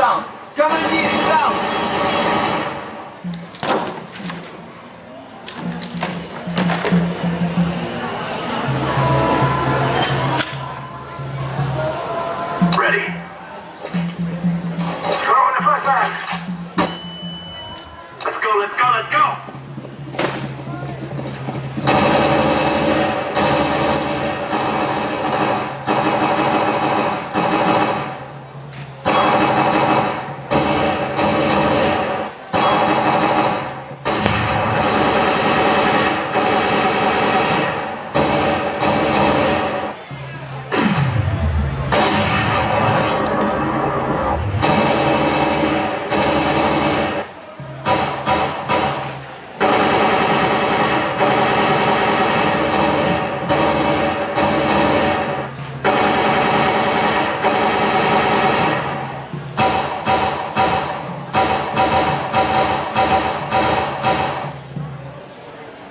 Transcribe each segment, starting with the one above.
down. Come and the first down. Let's go, let's go, let's go!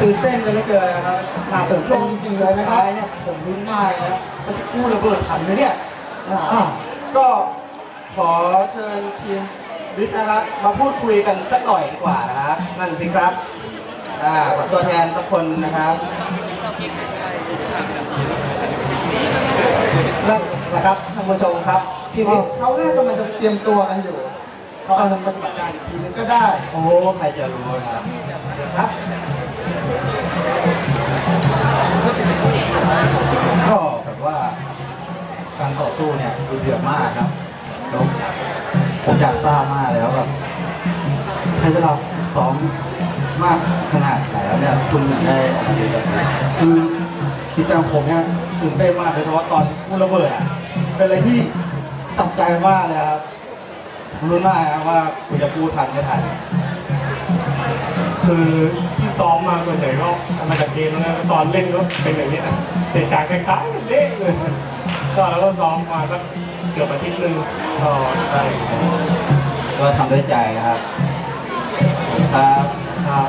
ตื่นเต้นกันเหลือเกินนะครับหนาตื่นเต้นจริงเลยนะครับเนี่ยผมรุ้นมากนะมันจะกู้ระเบิดทันไหมเนี่ยอะก็ขอเชิญทีมวิทย์นะครับมาพูดคุยกันสักหน่อยดีกว่านะครับนั่นสิครับอ่าขอตัวแทนทุกคนนะครับ นั่นนะครับท่านผู้ชมครับทีนี้เขาน่าจะมันจะเตรียมตัวกันอยู่เขาอาลงปฏิบัติการอีกทีนึงก็ได้ โอ้ใครจะรู้นะครับก็แบบว่าการต่อสู้เนี่ยดูเดือดมากครับแล้วผมอยากทราบมากเลยว่าแบบใช้เวลาซ้อมมากขนาดไหนแล้วเนี่ยคุณถึงได้อะไรแบบคือ ที่จังผมเนี่ยตื่นเต้นมากโดยเฉพาะตอนพูดระเบิดอะเป็นอะไรที่จับใจมากเลยครับผมรู้มากครับว่าคุณจะพูดทันไม่ทันคือที่ซ้อมมาส่วนใหญ่ก็เอามาจากเกมแล้วนะตอนเล่นก็เป็นอย่างนี้นะแต่ฉากคล้ายๆเล่นเลยก็แล้วก็ซ้อมมาสักเกือบอาทิตย์หนึงก็ได้ก็ทำด้วยใจนะครับครับ ครับ